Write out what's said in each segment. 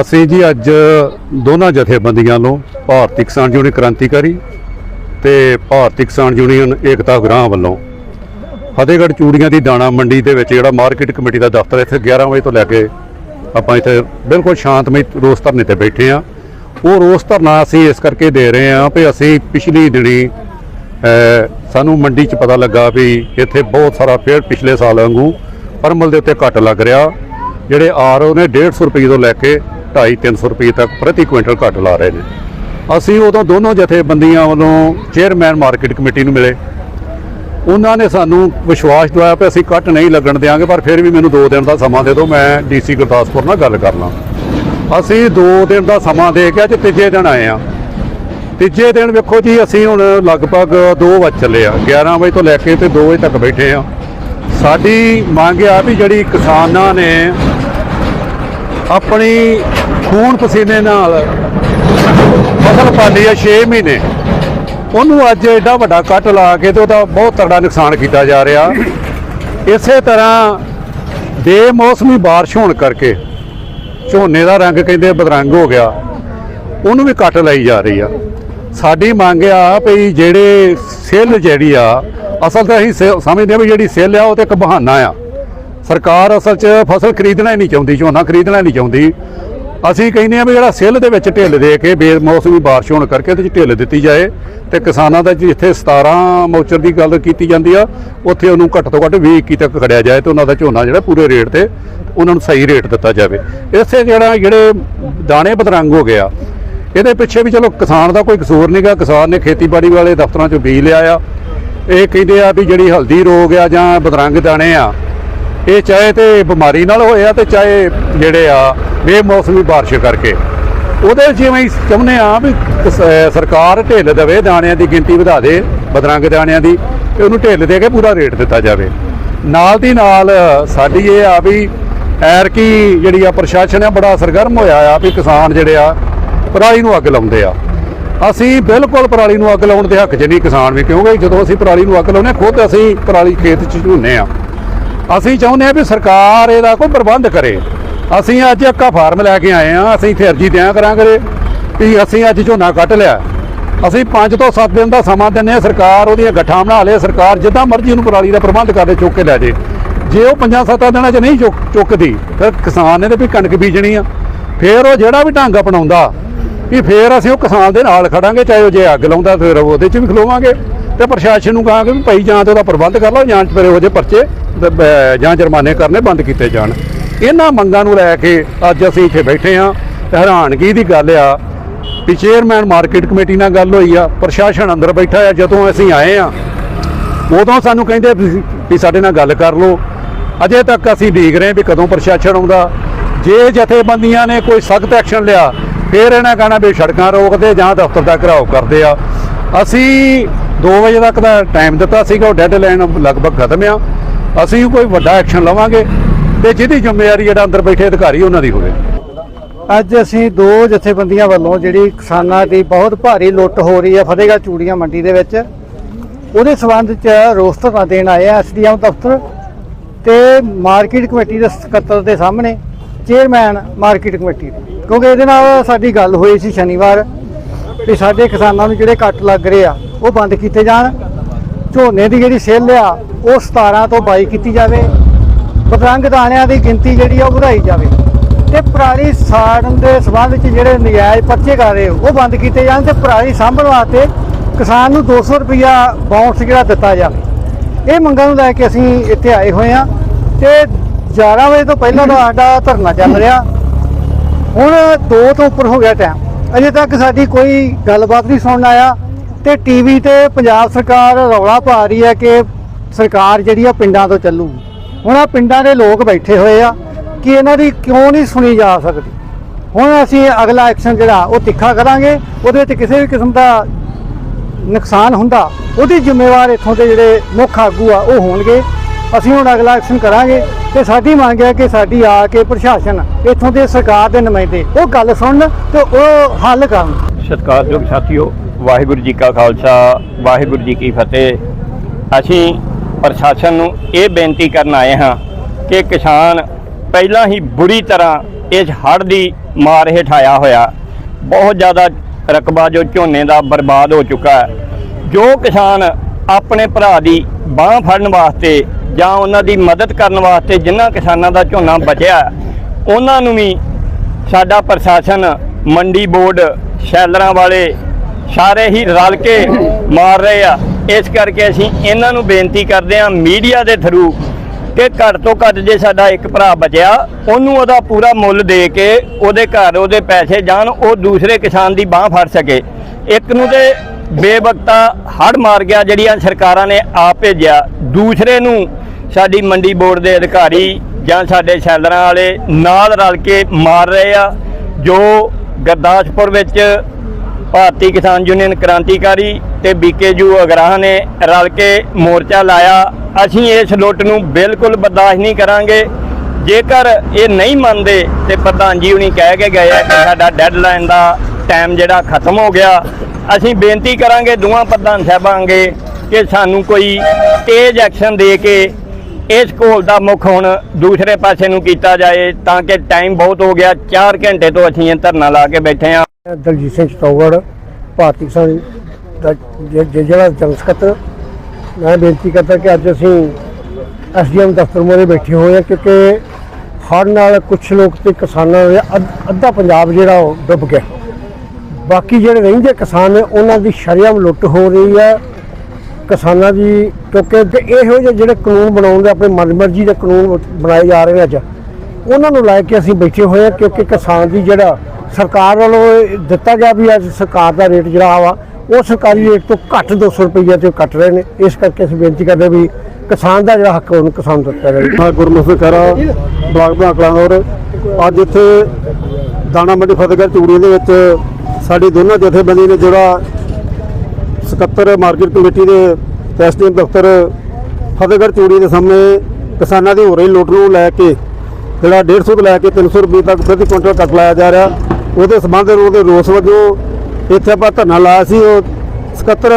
ਅਸੀਂ ਜੀ ਅੱਜ ਦੋਨਾਂ ਜਥੇਬੰਦੀਆਂ ਨੂੰ ਭਾਰਤੀ ਕਿਸਾਨ ਯੂਨੀਅਨ ਕ੍ਰਾਂਤੀਕਾਰੀ ਤੇ ਭਾਰਤੀ ਕਿਸਾਨ ਯੂਨੀਅਨ ਏਕਤਾ ਗ੍ਰਾਮ ਵੱਲੋਂ ਫਤਿਹਗੜ੍ਹ ਚੂੜੀਆਂ ਦੀ ਦਾਣਾ ਮੰਡੀ ਦੇ ਵਿੱਚ ਜਿਹੜਾ ਮਾਰਕੀਟ ਕਮੇਟੀ ਦਾ ਦਫ਼ਤਰ ਇੱਥੇ 11 ਵਜੇ ਤੋਂ ਲੈ ਕੇ ਆਪਾਂ ਇੱਥੇ ਬਿਲਕੁਲ ਸ਼ਾਂਤਮਈ ਰੋਸ ਧਰਨੇ ਤੇ ਬੈਠੇ ਆ ਉਹ ਰੋਸ ਧਰਨਾ ਅਸੀਂ ਇਸ ਕਰਕੇ ਦੇ ਰਹੇ ਆ ਵੀ ਅਸੀਂ ਪਿਛਲੀ ਦਿਨੀ ਸਾਨੂੰ ਮੰਡੀ 'ਚ ਪਤਾ ਲੱਗਾ ਵੀ ਇੱਥੇ ਬਹੁਤ ਸਾਰਾ ਫੇਰ ਪਿਛਲੇ ਸਾਲ ਵਾਂਗੂ ਪਰਮਲ ਦੇ ਉੱਤੇ ਘੱਟ ਲੱਗ ਰਿਹਾ। ਜਿਹੜੇ ਆਰ ਨੇ 150 ਰੁਪਏ ਤੋਂ ਲੈ ਕੇ 2.5 300 ਰੁਪਏ ਤੱਕ ਪ੍ਰਤੀ ਕੁਇੰਟਲ ਘੱਟ ਲਾ ਰਹੇ ਨੇ। ਅਸੀਂ ਉਦੋਂ ਦੋਨੋਂ ਜਥੇਬੰਦੀਆਂ ਵੱਲੋਂ ਚੇਅਰਮੈਨ ਮਾਰਕੀਟ ਕਮੇਟੀ ਨੂੰ ਮਿਲੇ। ਉਹਨਾਂ ਨੇ ਸਾਨੂੰ ਵਿਸ਼ਵਾਸ ਦਿਵਾਇਆ ਕਿ ਅਸੀਂ ਕੱਟ ਨਹੀਂ ਲੱਗਣ ਦੇਵਾਂਗੇ ਪਰ ਫਿਰ ਵੀ ਮੈਨੂੰ 2 ਦਿਨ ਦਾ ਸਮਾਂ ਦੇ ਦਿਓ, ਮੈਂ ਡੀਸੀ ਗੁਰਦਾਸਪੁਰ ਨਾਲ ਗੱਲ ਕਰ ਲਾਂ ਅਸੀਂ 2 ਦਿਨ ਦਾ ਸਮਾਂ ਦੇ ਕੇ ਅੱਜ ਤੀਜੇ ਦਿਨ ਆਏ ਆ ਤੀਜੇ ਦਿਨ ਵੇਖੋ ਜੀ, ਅਸੀਂ ਹੁਣ ਲਗਭਗ 2 ਵਜੇ ਚੱਲੇ ਆ। 11 ਵਜੇ ਤੋਂ ਲੈ ਕੇ ਤੇ 2 ਵਜੇ ਤੱਕ ਬੈਠੇ ਆ ਸਾਡੀ ਮੰਗ ਆ ਵੀ ਜਿਹੜੀ ਕਿਸਾਨਾਂ ਨੇ ਆਪਣੀ ਖੂਨ ਪਸੀਨੇ ਨਾਲ ਫਸਲ ਪਾਲੀ ਆ 6 ਮਹੀਨੇ। ਉਹਨੂੰ ਅੱਜ ਐਡਾ ਵੱਡਾ ਕੱਟ ਲਾ ਕੇ ਤੇ ਉਹਦਾ ਬਹੁਤ ਤਗੜਾ ਨੁਕਸਾਨ ਕੀਤਾ ਜਾ ਰਿਹਾ। ਇਸੇ ਤਰ੍ਹਾਂ ਬੇਮੌਸਮੀ ਬਾਰਿਸ਼ ਹੋਣ ਕਰਕੇ ਝੋਨੇ ਦਾ ਰੰਗ ਕਹਿੰਦੇ ਬਦਰੰਗ ਹੋ ਗਿਆ। ਉਹਨੂੰ ਵੀ ਕੱਟ ਲਈ ਜਾ ਰਹੀ ਆ। ਸਾਡੀ ਮੰਗ ਆ ਵੀ ਜਿਹੜੇ ਸੇਲ ਜਿਹੜੀ ਆ, ਅਸਲ ਤਾਂ ਅਸੀਂ ਸੇ- ਸਮਝਦੇ ਆ ਵੀ ਜਿਹੜੀ ਸੇਲ ਆ, ਉਹ ਤੇ ਇੱਕ ਬਹਾਨਾ ਆ। ਸਰਕਾਰ ਅਸਲ 'ਚ ਫਸਲ ਖਰੀਦਣਾ ਹੀ ਨਹੀਂ ਚਾਹੁੰਦੀ, ਝੋਨਾ ਖਰੀਦਣਾ ਨਹੀਂ ਚਾਹੁੰਦੀ। ਅਸੀਂ ਕਹਿੰਦੇ ਆ ਵੀ ਜਿਹੜਾ ਸਿੱਲ ਦੇ ਵਿੱਚ ਢਿੱਲ ਦੇ ਕੇ ਬੇਮੌਸਮੀ ਬਾਰਿਸ਼ ਹੋਣ ਕਰਕੇ ਉਹਦੇ 'ਚ ਢਿੱਲ ਦਿੱਤੀ ਜਾਏ ਤੇ ਕਿਸਾਨਾਂ ਦਾ ਜਿੱਥੇ 17 ਮੌਚਰ ਦੀ ਗੱਲ ਕੀਤੀ ਜਾਂਦੀ ਆ, ਉੱਥੇ ਉਹਨੂੰ ਘੱਟ ਤੋਂ ਘੱਟ 20 21 ਤੱਕ ਖੜਿਆ ਜਾਏ ਤੇ ਉਹਨਾਂ ਦਾ ਝੋਨਾ ਜਿਹੜਾ ਪੂਰੇ ਰੇਟ ਤੇ ਉਹਨਾਂ ਨੂੰ ਸਹੀ ਰੇਟ ਦਿੱਤਾ ਜਾਵੇ। ਇਸੇ ਜਿਹੜਾ ਜਿਹੜੇ ਦਾਣੇ ਬਦਰੰਗ ਹੋ ਗਿਆ ਇਹਦੇ ਪਿੱਛੇ ਵੀ ਚਲੋ ਕਿਸਾਨ ਦਾ ਕੋਈ ਕਸੂਰ ਨਹੀਂਗਾ ਕਿਸਾਨ ਨੇ ਖੇਤੀਬਾੜੀ ਵਾਲੇ ਦਫ਼ਤਰਾਂ 'ਚੋਂ ਬੀਜ ਲਿਆ ਆ। ਇਹ ਕਹਿੰਦੇ ਆ ਵੀ ਜਿਹੜੀ ਹਲਦੀ ਰੋਗ ਆ ਜਾਂ ਬਦਰੰਗ ਦਾਣੇ ਆ ਇਹ ਚਾਹੇ ਤੇ ਬਿਮਾਰੀ ਨਾਲ ਹੋਇਆ ਤੇ ਚਾਹੇ ਜਿਹੜੇ ਆ ਬੇਮੌਸਮੀ ਬਾਰਿਸ਼ ਕਰਕੇ। ਉਹਦੇ ਜਿਵੇਂ ਚਾਹੁੰਦੇ ਆ ਵੀ ਸਰਕਾਰ ਢਿੱਲ ਦੇਵੇ, ਦਾਣਿਆਂ ਦੀ ਗਿਣਤੀ ਵਧਾ ਦੇ, ਬਦਰੰਗ ਦਾਣਿਆਂ ਦੀ, ਤੇ ਉਹਨੂੰ ਢਿੱਲ ਦੇ ਕੇ ਪੂਰਾ ਰੇਟ ਦਿੱਤਾ ਜਾਵੇ। ਨਾਲ ਦੀ ਨਾਲ ਸਾਡੀ ਇਹ ਆ ਵੀ ਐਰ ਕੀ ਜਿਹੜੀ ਆ ਪ੍ਰਸ਼ਾਸਨ ਆ ਬੜਾ ਸਰਗਰਮ ਹੋਇਆ ਆ ਵੀ ਕਿਸਾਨ ਜਿਹੜੇ ਆ ਪਰਾਲੀ ਨੂੰ ਅੱਗ ਲਾਉਂਦੇ ਆ। ਅਸੀਂ ਬਿਲਕੁਲ ਪਰਾਲੀ ਨੂੰ ਅੱਗ ਲਾਉਣ ਦੇ ਹੱਕ 'ਚ ਨਹੀਂ ਕਿਸਾਨ ਵੀ, ਕਿਉਂਕਿ ਜਦੋਂ ਅਸੀਂ ਪਰਾਲੀ ਨੂੰ ਅੱਗ ਲਾਉਂਦੇ ਹਾਂ, ਖੁਦ ਅਸੀਂ ਪਰਾਲੀ ਖੇਤ 'ਚ ਝੋਨੇ ਆ। ਅਸੀਂ ਚਾਹੁੰਦੇ ਆ ਵੀ ਸਰਕਾਰ ਇਹਦਾ ਕੋਈ ਪ੍ਰਬੰਧ ਕਰੇ। ਅਸੀਂ ਅੱਜ ਅੱਕਾ ਫਾਰਮ ਲੈ ਕੇ ਆਏ ਆ ਅਸੀਂ ਇੱਥੇ ਅਰਜੀ ਦਿਆਂ ਕਰਾਂਗੇ ਵੀ ਅਸੀਂ ਅੱਜ ਝੋਨਾ ਕੱਟ ਲਿਆ। ਅਸੀਂ 5 ਤੋਂ 7 ਦਿਨ ਦਾ ਸਮਾਂ ਦਿੰਦੇ ਆ ਸਰਕਾਰ ਉਹਦੀਆਂ ਗੱਠਾਂ ਬਣਾ ਲੇ, ਸਰਕਾਰ ਜਿੱਦਾਂ ਮਰਜ਼ੀ ਉਹਨੂੰ ਪਰਾਲੀ ਦਾ ਪ੍ਰਬੰਧ ਕਰਦੇ ਚੁੱਕ ਕੇ ਲੈ ਜੇ। ਜੇ ਉਹ 5-7 ਦਿਨਾਂ 'ਚ ਨਹੀਂ ਚੁੱਕ ਚੁੱਕਦੀ, ਫਿਰ ਕਿਸਾਨ ਨੇ ਤੇ ਵੀ ਕਣਕ ਬੀਜਣੀ ਆ। ਫਿਰ ਉਹ ਜਿਹੜਾ ਵੀ ਢੰਗ ਅਪਣਾਉਂਦਾ, ਵੀ ਫਿਰ ਅਸੀਂ ਉਹ ਕਿਸਾਨ ਦੇ ਨਾਲ ਖੜਾਂਗੇ, ਚਾਹੇ ਉਹ ਜੇ ਅੱਗ ਲਾਉਂਦਾ, ਫਿਰ ਉਹਦੇ 'ਚ ਵੀ ਖਲੋਵਾਂਗੇ। ਤੇ ਪ੍ਰਸ਼ਾਸਨ ਨੂੰ ਕਹਾਂਗੇ ਵੀ ਭਾਈ ਜਾਂ ਤੇ ਉਹਦਾ ਪ੍ਰਬੰਧ ਕਰ ਲਓ ਜਾਂ ਫਿਰ ਇਹੋ ਜਿਹੇ ਪਰਚੇ ਜਾਂ ਜੁਰਮਾਨੇ ਕਰਨੇ ਬੰਦ ਕੀਤੇ ਜਾਣ। ਇਹਨਾਂ ਮੰਗਾਂ ਨੂੰ ਲੈ ਕੇ ਅੱਜ ਅਸੀਂ ਇੱਥੇ ਬੈਠੇ ਹਾਂ। ਹੈਰਾਨਗੀ ਦੀ ਗੱਲ ਆ। ਵੀ ਚੇਅਰਮੈਨ ਮਾਰਕੀਟ ਕਮੇਟੀ ਨਾਲ ਗੱਲ ਹੋਈ ਆ। ਪ੍ਰਸ਼ਾਸਨ ਅੰਦਰ ਬੈਠਾ ਆ। ਜਦੋਂ ਅਸੀਂ ਆਏ ਆ, ਉਦੋਂ ਸਾਨੂੰ ਕਹਿੰਦੇ ਵੀ ਸਾਡੇ ਨਾਲ ਗੱਲ ਕਰ ਲਓ। ਅਜੇ ਤੱਕ ਅਸੀਂ ਦੇਖ ਰਹੇ ਹਾਂ ਵੀ ਕਦੋਂ ਪ੍ਰਸ਼ਾਸਨ ਆਉਂਦਾ। ਜੇ ਜਥੇਬੰਦੀਆਂ ਨੇ ਕੋਈ ਸਖਤ ਐਕਸ਼ਨ ਲਿਆ, ਫਿਰ ਇਹਨਾਂ ਕਹਿਣਾ ਵੀ ਸੜਕਾਂ ਰੋਕਦੇ ਜਾਂ ਦਫ਼ਤਰ ਦਾ ਘਰਾਓ ਕਰਦੇ ਆ। ਅਸੀਂ 2 ਵਜੇ ਤੱਕ ਦਾ ਟਾਈਮ ਦਿੱਤਾ ਸੀਗਾ, ਉਹ ਡੈਡਲਾਈਨ ਲਗਭਗ ਖਤਮ ਆ। ਅਸੀਂ ਕੋਈ ਵੱਡਾ ਐਕਸ਼ਨ ਲਵਾਂਗੇ ਤੇ ਜਿਹਦੀ ਜ਼ਿੰਮੇਵਾਰੀ ਜਿਹੜਾ ਅੰਦਰ ਬੈਠੇ ਅਧਿਕਾਰੀ ਉਹਨਾਂ ਦੀ ਹੋਵੇ। ਅੱਜ ਅਸੀਂ ਦੋ ਜਥੇਬੰਦੀਆਂ ਵੱਲੋਂ ਜਿਹੜੀ ਕਿਸਾਨਾਂ ਦੀ ਬਹੁਤ ਭਾਰੀ ਲੁੱਟ ਹੋ ਰਹੀ ਹੈ, ਫਤਿਹਗੜ੍ਹ ਚੂੜੀਆਂ ਮੰਡੀ ਦੇ ਵਿੱਚ। ਉਹਦੇ ਸਬੰਧ 'ਚ ਰੋਸ ਧਰਨਾ ਦੇਣ ਆਏ ਆ ਐਸਡੀਐਮ ਦਫ਼ਤਰ ਤੇ ਮਾਰਕੀਟ ਕਮੇਟੀ ਦੇ ਸਕੱਤਰ ਦੇ ਸਾਹਮਣੇ, ਚੇਅਰਮੈਨ ਮਾਰਕੀਟ ਕਮੇਟੀ ਕਿਉਂਕਿ ਇਹਦੇ ਨਾਲ ਸਾਡੀ ਗੱਲ ਹੋਈ ਸੀ ਸ਼ਨੀਵਾਰ ਵੀ ਸਾਡੇ ਕਿਸਾਨਾਂ ਨੂੰ ਜਿਹੜੇ ਕੱਟ ਲੱਗ ਰਹੇ ਆ ਉਹ ਬੰਦ ਕੀਤੇ ਜਾਣ। ਝੋਨੇ ਦੀ ਜਿਹੜੀ ਸੇਲ ਆ, ਉਹ 17 ਤੋਂ 22 ਕੀਤੀ ਜਾਵੇ। ਪਤੰਗ ਦਾਣਿਆਂ ਦੀ ਗਿਣਤੀ ਜਿਹੜੀ ਆ, ਉਹ ਵਧਾਈ ਜਾਵੇ। ਤੇ ਪਰਾਲੀ ਸਾੜਨ ਦੇ ਸਬੰਧ ਵਿੱਚ ਜਿਹੜੇ ਨਜਾਇਜ਼ ਪਰਚੇ ਕਰ ਰਹੇ ਉਹ ਬੰਦ ਕੀਤੇ ਜਾਣ ਤੇ ਪਰਾਲੀ ਸਾਂਭਣ ਵਾਸਤੇ ਕਿਸਾਨ ਨੂੰ 200 ਰੁਪਿਆ ਬਾਉਂਸ ਜਿਹੜਾ ਦਿੱਤਾ ਜਾਵੇ। ਇਹ ਮੰਗਾਂ ਨੂੰ ਲੈ ਕੇ ਅਸੀਂ ਇੱਥੇ ਆਏ ਹੋਏ ਆ ਤੇ 11 ਵਜੇ ਤੋਂ ਪਹਿਲਾਂ ਦਾ ਸਾਡਾ ਧਰਨਾ ਚੱਲ ਰਿਹਾ। ਹੁਣ 2 ਤੋਂ ਉੱਪਰ ਹੋ ਗਿਆ ਟਾਈਮ ਅਜੇ ਤੱਕ ਸਾਡੀ ਕੋਈ ਗੱਲਬਾਤ ਨਹੀਂ ਸੁਣਨ ਆਇਆ। ਤੇ ਟੀਵੀ ਤੇ ਪੰਜਾਬ ਸਰਕਾਰ ਰੌਲਾ ਪਾ ਰਹੀ ਹੈ ਕਿ ਸਰਕਾਰ ਜਿਹੜੀ ਆ ਪਿੰਡਾਂ ਤੋਂ ਚੱਲੂਗੀ। ਹੁਣ ਆ ਪਿੰਡਾਂ ਦੇ ਲੋਕ ਬੈਠੇ ਹੋਏ ਆ ਕਿ ਇਹਨਾਂ ਦੀ ਕਿਉਂ ਨਹੀਂ ਸੁਣੀ ਜਾ ਸਕਦੀ? ਹੁਣ ਅਸੀਂ ਅਗਲਾ ਐਕਸ਼ਨ ਜਿਹੜਾ, ਉਹ ਤਿੱਖਾ ਕਰਾਂਗੇ। ਉਹਦੇ ਵਿੱਚ ਕਿਸੇ ਵੀ ਕਿਸਮ ਦਾ ਨੁਕਸਾਨ ਹੁੰਦਾ, ਉਹਦੀ ਜ਼ਿੰਮੇਵਾਰ ਇੱਥੋਂ ਦੇ ਜਿਹੜੇ ਮੁੱਖ ਆਗੂ ਆ, ਉਹ ਹੋਣਗੇ। ਅਸੀਂ ਹੁਣ ਅਗਲਾ ਐਕਸ਼ਨ ਕਰਾਂਗੇ ਤੇ ਸਾਡੀ ਮੰਗ ਹੈ ਕਿ ਸਾਡੀ ਆ ਕੇ ਪ੍ਰਸ਼ਾਸਨ ਇੱਥੋਂ ਦੇ ਸਰਕਾਰ ਦੇ ਨੁਮਾਇੰਦੇ ਉਹ ਗੱਲ ਸੁਣਨ ਤੇ ਉਹ ਹੱਲ ਕਰਨ। ਸਤਿਕਾਰਯੋਗ ਸਾਥੀਓ, ਵਾਹਿਗੁਰੂ ਜੀ ਕਾ ਖਾਲਸਾ, ਵਾਹਿਗੁਰੂ ਜੀ ਕੀ ਫਤਿਹ। ਅਸੀਂ ਪ੍ਰਸ਼ਾਸਨ ਨੂੰ ਇਹ ਬੇਨਤੀ ਕਰਨ ਆਏ ਹਾਂ ਕਿ ਕਿਸਾਨ ਪਹਿਲਾਂ ਹੀ ਬੁਰੀ ਤਰ੍ਹਾਂ ਇਸ ਹੜ੍ਹ ਦੀ ਮਾਰ ਹੇਠ ਆਇਆ ਹੋਇਆ। ਬਹੁਤ ਜ਼ਿਆਦਾ ਰਕਬਾ ਜੋ ਝੋਨੇ ਦਾ ਬਰਬਾਦ ਹੋ ਚੁੱਕਾ ਹੈ। ਜੋ ਕਿਸਾਨ ਆਪਣੇ ਭਰਾ ਦੀ ਬਾਹ ਫੜਨ ਵਾਸਤੇ ਜਾਂ ਉਹਨਾਂ ਦੀ ਮਦਦ ਕਰਨ ਵਾਸਤੇ ਜਿਨ੍ਹਾਂ ਕਿਸਾਨਾਂ ਦਾ ਝੋਨਾ ਬਚਿਆ, ਉਹਨਾਂ ਨੂੰ ਵੀ ਸਾਡਾ ਪ੍ਰਸ਼ਾਸਨ, ਮੰਡੀ ਬੋਰਡ, ਸ਼ੈਲਰਾਂ ਵਾਲੇ ਸਾਰੇ ਹੀ ਰਲ ਕੇ ਮਾਰ ਰਹੇ ਆ। ਇਸ ਕਰਕੇ ਅਸੀਂ ਇਹਨਾਂ ਨੂੰ ਬੇਨਤੀ ਕਰਦੇ ਹਾਂ ਮੀਡੀਆ ਦੇ ਥਰੂ ਕਿ ਘੱਟ ਤੋਂ ਘੱਟ ਜੇ ਸਾਡਾ ਇੱਕ ਭਰਾ ਬਚਿਆ, ਉਹਨੂੰ ਉਹਦਾ ਪੂਰਾ ਮੁੱਲ ਦੇ ਕੇ ਉਹਦੇ ਘਰ ਉਹਦੇ ਪੈਸੇ ਜਾਣ, ਉਹ ਦੂਸਰੇ ਕਿਸਾਨ ਦੀ ਬਾਹ ਫੜ ਸਕੇ। ਇੱਕ ਨੂੰ ਤੇ ਬੇਵਕਤਾ ਹੜ ਮਾਰ ਗਿਆ, ਜਿਹੜੀਆਂ ਸਰਕਾਰਾਂ ਨੇ ਆਪ ਭੇਜਿਆ। ਦੂਸਰੇ ਨੂੰ ਸਾਡੀ ਮੰਡੀ ਬੋਰਡ ਦੇ ਅਧਿਕਾਰੀ ਜਾਂ ਸਾਡੇ ਸ਼ੈਲਰਾਂ ਵਾਲੇ ਨਾਲ ਰਲ ਕੇ ਮਾਰ ਰਹੇ ਆ, ਜੋ ਗੁਰਦਾਸਪੁਰ ਵਿੱਚ ਭਾਰਤੀ ਕਿਸਾਨ ਯੂਨੀਅਨ ਕ੍ਰਾਂਤੀਕਾਰੀ ਤੇ ਬੀਕੇਯੂ ਅਗਰਾਹ ਨੇ ਰਲ ਕੇ ਮੋਰਚਾ ਲਾਇਆ। ਅਸੀਂ ਇਸ ਲੁੱਟ ਨੂੰ ਬਿਲਕੁਲ ਬਰਦਾਸ਼ਤ ਨਹੀਂ ਕਰਾਂਗੇ। ਜੇਕਰ ਇਹ ਨਹੀਂ ਮੰਨਦੇ ਤੇ ਪ੍ਰਧਾਨ ਜੀ ਹੁਣੀ ਕਹਿ ਕੇ ਗਏ ਆ ਕਿ ਸਾਡਾ ਡੈਡਲਾਈਨ ਦਾ ਟਾਈਮ ਜਿਹੜਾ ਖਤਮ ਹੋ ਗਿਆ। ਅਸੀਂ ਬੇਨਤੀ ਕਰਾਂਗੇ ਦੋਵਾਂ ਪ੍ਰਧਾਨ ਸਾਹਿਬਾਂ ਅੱਗੇ ਕਿ ਸਾਨੂੰ ਕੋਈ ਤੇਜ਼ ਐਕਸ਼ਨ ਦੇ ਕੇ ਇਸ ਘੋਲ ਦਾ ਮੁੱਖ ਹੁਣ ਦੂਸਰੇ ਪਾਸੇ ਨੂੰ ਕੀਤਾ ਜਾਏ ਤਾਂ ਕਿ ਟਾਈਮ ਬਹੁਤ ਹੋ ਗਿਆ 4 ਘੰਟੇ ਤੋਂ ਅਸੀਂ ਇਹ ਧਰਨਾ ਲਾ ਕੇ ਬੈਠੇ ਹਾਂ। ਦਲਜੀਤ ਸਿੰਘ ਚਤੌੜ ਭਾਰਤੀ ਕਿਸਾਨ ਦਾ ਜਿਹੜਾ ਜਨਰਲ ਸਕੱਤਰ ਮੈਂ ਬੇਨਤੀ ਕਰਦਾ ਕਿ ਅੱਜ ਅਸੀਂ ਐਸਡੀਐਮ ਦਫ਼ਤਰ ਮੋਰੇ ਬੈਠੇ ਹੋਏ ਹਾਂ ਕਿਉਂਕਿ ਹੜ੍ਹ ਨਾਲ ਕੁਝ ਲੋਕ ਤੇ ਕਿਸਾਨਾਂ ਦੇ ਅੱਧ- ਅੱਧਾ ਪੰਜਾਬ ਜਿਹੜਾ ਉਹ ਡੁੱਬ ਗਿਆ। ਬਾਕੀ ਜਿਹੜੇ ਰਹਿੰਦੇ ਕਿਸਾਨ ਨੇ, ਉਹਨਾਂ ਦੀ ਸ਼ਰੇਆਮ ਲੁੱਟ ਹੋ ਰਹੀ ਹੈ। ਕਿਸਾਨਾਂ ਦੀ ਕਿਉਂਕਿ ਇਹੋ ਜਿਹੇ ਜਿਹੜੇ ਕਾਨੂੰਨ ਬਣਾਉਣ ਦੇ ਆਪਣੇ ਮਨਮਰਜ਼ੀ ਦੇ ਕਾਨੂੰਨ ਬਣਾਏ ਜਾ ਰਹੇ ਅੱਜ, ਉਹਨਾਂ ਨੂੰ ਲੈ ਕੇ ਅਸੀਂ ਬੈਠੇ ਹੋਏ ਹਾਂ ਕਿਉਂਕਿ ਕਿਸਾਨ ਦੀ ਜਿਹੜਾ ਸਰਕਾਰ ਵੱਲੋਂ ਦਿੱਤਾ ਗਿਆ ਵੀ ਅੱਜ ਸਰਕਾਰ ਦਾ ਰੇਟ ਜਿਹੜਾ ਵਾ, ਉਹ ਸਰਕਾਰੀ ਰੇਟ ਤੋਂ ਘੱਟ 200 ਰੁਪਈਆ ਤੇ ਕੱਟ ਰਹੇ ਨੇ। ਇਸ ਕਰਕੇ ਅਸੀਂ ਬੇਨਤੀ ਕਰਦੇ ਵੀ ਕਿਸਾਨ ਦਾ ਜਿਹੜਾ ਹੱਕ ਉਹਨੂੰ ਕਿਸਾਨ ਦਿੱਤਾ ਜਾਵੇ। ਮੈਂ ਗੁਰਮੁਖ ਖਹਿਰਾ, ਬਲਾਕ ਬਾਕਲਾਂਗੌਰ ਅੱਜ ਇੱਥੇ ਦਾਣਾ ਮੰਡੀ ਫਤਿਹਗੜ੍ਹ ਚੂੜੀ ਦੇ ਵਿੱਚ ਸਾਡੀ ਦੋਨਾਂ ਜਥੇਬੰਦੀ ਨੇ ਜਿਹੜਾ ਸਕੱਤਰ ਮਾਰਕੀਟ ਕਮੇਟੀ ਦੇ ਐਸਡੀਐਮ ਦਫ਼ਤਰ ਫਤਿਹਗੜ੍ਹ ਚੂੜੀ ਦੇ ਸਾਹਮਣੇ ਕਿਸਾਨਾਂ ਦੀ ਹੋ ਰਹੀ ਲੁੱਟ ਨੂੰ ਲੈ ਕੇ, ਜਿਹੜਾ 150 ਤੋਂ ਲੈ ਕੇ 300 ਰੁਪਏ ਤੱਕ ਪ੍ਰਤੀ ਕੁਇੰਟਲ ਕੱਟ ਲਾਇਆ ਜਾ ਰਿਹਾ। ਉਹਦੇ ਸੰਬੰਧ ਉਹਦੇ ਰੋਸ ਵਜੋਂ ਇੱਥੇ ਆਪਾਂ ਧਰਨਾ ਲਾਇਆ ਸੀ, ਉਹ ਸਕੱਤਰ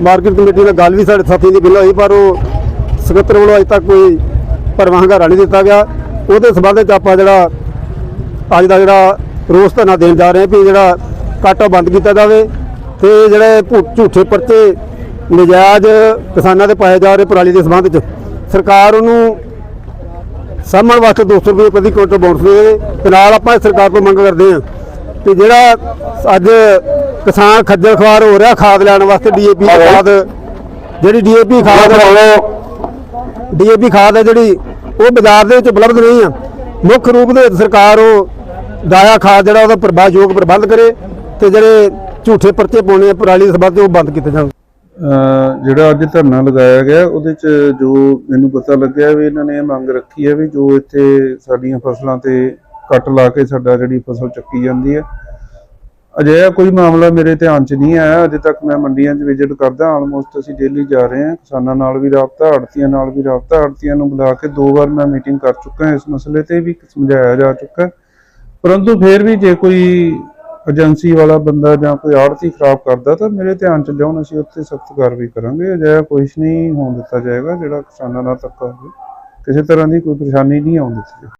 ਮਾਰਕੀਟ ਕਮੇਟੀ ਨਾਲ ਗੱਲ ਵੀ ਸਾਡੇ ਸਾਥੀ ਦੀ ਬਿੱਲ ਹੋਈ, ਪਰ ਉਹ ਸਕੱਤਰ ਵੱਲੋਂ ਅਜੇ ਤੱਕ ਕੋਈ ਭਰਵਾਂ ਹੰਗਾਰਾ ਨਹੀਂ ਦਿੱਤਾ ਗਿਆ। ਉਹਦੇ ਸੰਬੰਧ ਵਿੱਚ ਆਪਾਂ ਜਿਹੜਾ ਅੱਜ ਦਾ ਜਿਹੜਾ ਰੋਸ ਧਰਨਾ ਦੇਣ ਜਾ ਰਹੇ ਹਾਂ ਵੀ ਜਿਹੜਾ ਕਾਟਾ ਬੰਦ ਕੀਤਾ ਜਾਵੇ। ਤੇ ਜਿਹੜੇ ਝੂਠੇ ਪਰਚੇ, ਨਜਾਇਜ਼ ਕਿਸਾਨਾਂ ਦੇ ਪਾਏ ਜਾ ਰਹੇ ਪਰਾਲੀ ਦੇ ਸੰਬੰਧ 'ਚ, ਸਰਕਾਰ ਉਹਨੂੰ ਸਾਹਮਣ ਵਾਸਤੇ 200 ਰੁਪਏ ਪ੍ਰਤੀ ਕੁਇੰਟਲ ਬੋਨਸ ਦੇ ਤੇ ਨਾਲ ਆਪਾਂ ਸਰਕਾਰ ਤੋਂ ਮੰਗ ਕਰਦੇ ਹਾਂ ਕਿ ਜਿਹੜਾ ਅੱਜ ਕਿਸਾਨ ਖੱਜਲ ਖਵਾਰ ਹੋ ਰਿਹਾ ਖਾਦ ਲੈਣ ਵਾਸਤੇ ਡੀਏਪੀ ਖਾਦ, ਜਿਹੜੀ ਡੀਏਪੀ ਖਾਦ ਡੀਏਪੀ ਖਾਦ ਹੈ ਜਿਹੜੀ ਉਹ ਬਾਜ਼ਾਰ ਦੇ ਵਿੱਚ ਉਪਲਬਧ ਨਹੀਂ ਆ। ਮੁੱਖ ਰੂਪ ਦੇ ਸਰਕਾਰ ਉਹ ਦਾਇਆ ਖਾਦ ਜਿਹੜਾ ਉਹਦਾ ਪ੍ਰਭਾਵਯੋਗ ਪ੍ਰਬੰਧ ਕਰੇ ਤੇ ਜਿਹੜੇ ਝੂਠੇ ਪਰਚੇ ਪਾਉਣੇ ਆ, ਪਰਾਲੀ ਦੇ ਸੰਬੰਧ ਉਹ ਬੰਦ ਕੀਤੇ ਜਾਣ। ਜਿਹੜਾ ਅੱਜ ਧਰਨਾ ਲਗਾਇਆ ਗਿਆ, ਉਹਦੇ ਚ ਜੋ ਮੈਨੂੰ ਪਤਾ ਲੱਗਿਆ ਵੀ ਇਹਨਾਂ ਨੇ ਮੰਗ ਰੱਖੀ ਹੈ ਵੀ ਜੋ ਇੱਥੇ ਸਾਡੀਆਂ ਫਸਲਾਂ ਤੇ ਕੱਟ ਲਾ ਕੇ ਸਾਡਾ ਜਿਹੜੀ ਫਸਲ ਚੱਕੀ ਜਾਂਦੀ ਹੈ। ਅਜਿਹਾ ਕੋਈ ਮਾਮਲਾ ਮੇਰੇ ਧਿਆਨ 'ਚ ਨਹੀਂ ਆਇਆ, ਅਜੇ ਤੱਕ ਮੈਂ ਮੰਡੀਆਂ 'ਚ ਵਿਜ਼ਿਟ ਕਰਦਾ ਆਲਮੋਸਟ ਅਸੀਂ ਡੇਲੀ ਜਾ ਰਹੇ ਹਾਂ। ਕਿਸਾਨਾਂ ਨਾਲ ਵੀ ਰਾਬਤਾ, ਆੜਤੀਆਂ ਨਾਲ ਵੀ ਰਾਬਤਾ, ਆੜਤੀਆਂ ਨੂੰ ਬੁਲਾ ਕੇ ਦੋ ਵਾਰ ਮੈਂ ਮੀਟਿੰਗ ਕਰ ਚੁੱਕਾ ਇਸ ਮਸਲੇ ਤੇ ਵੀ ਸਮਝਾਇਆ ਜਾ ਚੁੱਕਾ ਪਰੰਤੂ ਫਿਰ ਵੀ ਜੇ ਕੋਈ ਏਜੰਸੀ ਵਾਲਾ ਬੰਦਾ ਜਾਂ ਕੋਈ ਆੜਤੀ ਖਰਾਬ ਕਰਦਾ ਤਾਂ ਮੇਰੇ ਧਿਆਨ 'ਚ ਲਿਆਉਣ ਅਸੀਂ ਉੱਤੇ ਸਖਤ ਕਾਰਵਾਈ ਕਰਾਂਗੇ। ਅਜਿਹਾ ਕੁਛ ਨਹੀਂ ਹੋਣ ਦਿੱਤਾ ਜਾਏਗਾ ਜਿਹੜਾ ਕਿਸਾਨਾਂ ਨਾਲ ਧੱਕਾ ਹੋਵੇ। ਕਿਸੇ ਤਰ੍ਹਾਂ ਦੀ ਕੋਈ ਪਰੇਸ਼ਾਨੀ ਨਹੀਂ ਆਉਣ ਦਿੱਤੀ ਜਾਏਗੀ।